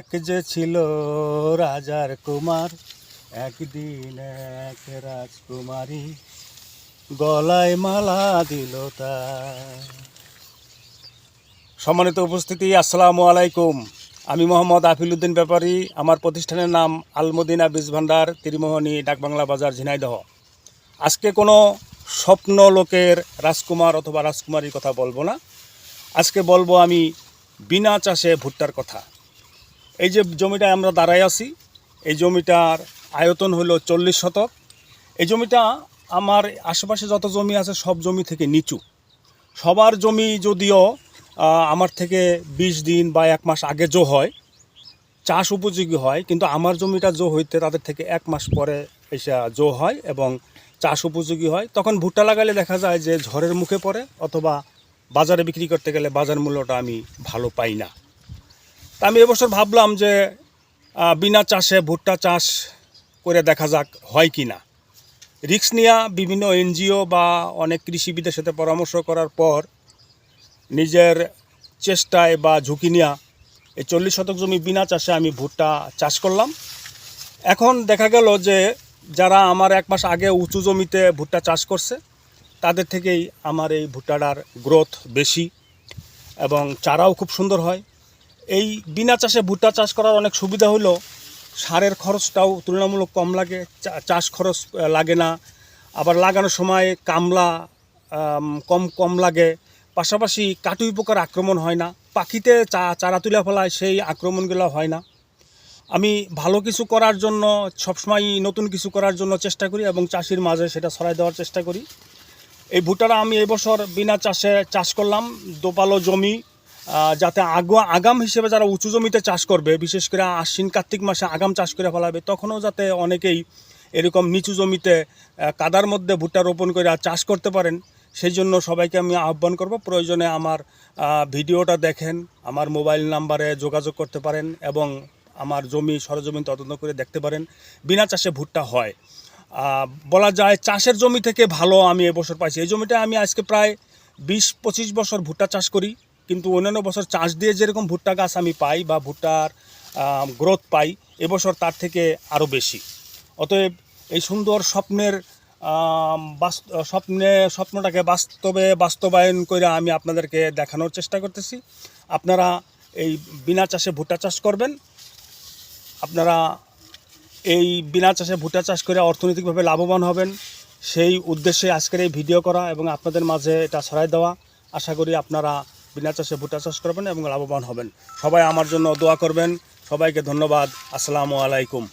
এক যে ছিল রাজার কুমার, একদিন এক রাজকুমারী গলায় মালা দিল সম্মানিত উপস্থিতি, আসসালামু আলাইকুম। আমি মোহাম্মদ আফিলউদ্দিন ব্যাপারী, আমার প্রতিষ্ঠানের নাম আলমদিনা বীজ ভান্ডার ত্রিমোহনী, ডাকবাংলা বাজার, ঝিনাইদহ। আজকে কোনো স্বপ্ন লোকের রাজকুমার অথবা রাজকুমারীর কথা বলব না। আজকে বলব আমি বিনা চাষে ভুট্টার কথা। এই যে জমিটায় আমরা দাঁড়াই আছি, এই জমিটার আয়তন হলো চল্লিশ শতক। এই জমিটা আমার আশেপাশে যত জমি আছে সব জমি থেকে নিচু। সবার জমি যদিও আমার থেকে বিশ দিন বা এক মাস আগে জো হয়, চাষ উপযোগী হয়, কিন্তু আমার জমিটা জো হইতে তাদের থেকে এক মাস পরে এসে জো হয় এবং চাষ উপযোগী হয়। তখন ভুট্টা লাগালে দেখা যায় যে ঝড়ের মুখে পড়ে অথবা বাজারে বিক্রি করতে গেলে বাজার মূল্যটা আমি ভালো পাই না। তা আমি এবছর ভাবলাম যে বিনা চাষে ভুট্টা চাষ করে দেখা যাক হয় কি না। রিক্স নিয়ে বিভিন্ন এনজিও বা অনেক কৃষিবিদের সাথে পরামর্শ করার পর নিজের চেষ্টায় বা ঝুঁকি নিয়ে এই চল্লিশ শতক জমি বিনা চাষে আমি ভুট্টা চাষ করলাম। এখন দেখা গেল যে, যারা আমার এক মাস আগে উঁচু জমিতে ভুট্টা চাষ করছে, তাদের থেকেই আমার এই ভুট্টাটার গ্রোথ বেশি এবং চারাও খুব সুন্দর হয়। এই বিনা চাষে ভুট্টা চাষ করার অনেক সুবিধা হলো। সারের খরচটাও তুলনামূলক কম লাগে চাষ খরচ লাগে না। আবার লাগানোর সময় কামলা কম কম লাগে। পাশাপাশি কাটুই পোকার আক্রমণ হয় না। পাখিতে চা, চারা তুলে ফেলায় সেই আক্রমণগুলো হয় না। আমি ভালো কিছু করার জন্য সবসময় নতুন কিছু করার জন্য চেষ্টা করি এবং চাষির মাঝে সেটা ছড়াই দেওয়ার চেষ্টা করি। এই ভুট্টাটা আমি এবছর বিনা চাষে চাষ করলাম। দোপালো জমি যাতে আগা আগাম হিসেবে যারা উঁচু জমিতে চাষ করবে, বিশেষ করে আশ্বিন কার্তিক মাসে আগাম চাষ করে ফেলাবে, তখনও যাতে অনেকেই এরকম নিচু জমিতে কাদার মধ্যে ভুট্টা রোপণ করে চাষ করতে পারেন সেই জন্য সবাইকে আমি আহ্বান করব। প্রয়োজনে আমার ভিডিওটা দেখেন, আমার মোবাইল নাম্বারে যোগাযোগ করতে পারেন এবং আমার জমি সরজমিন তদন্ত করে দেখতে পারেন, বিনা চাষে ভুট্টা হয়। বলা যায় চাষের জমি থেকে ভালো আমি এবছর পাইছি। এই জমিটা আমি আজকে প্রায় বিশ পঁচিশ বছর ভুট্টা চাষ করি। কিন্তু অন্যান্য বছর চাষ দিয়ে যেরকম ভুট্টা গাছ আমি পাই বা ভুট্টার গ্রোথ পাই, এবছর তার থেকে আরও বেশি। অতএব এই সুন্দর স্বপ্নের স্বপ্নে, স্বপ্নটাকে বাস্তবে বাস্তবায়ন করে আমি আপনাদেরকে দেখানোর চেষ্টা করতেছি। আপনারা এই বিনা চাষে ভুট্টা চাষ করবেন। আপনারা এই বিনা চাষে ভুট্টা চাষ করে অর্থনৈতিকভাবে লাভবান হবেন। সেই উদ্দেশ্যে আজকের এই ভিডিও করা এবং আপনাদের মাঝে এটা ছড়াই দেওয়া। আশা করি আপনারা বিনা চাষে ভুট্টা চাষ করবেন এবং লাভবান হবেন। সবাই আমার জন্য দোয়া করবেন। সবাইকে ধন্যবাদ। আসসালামু আলাইকুম।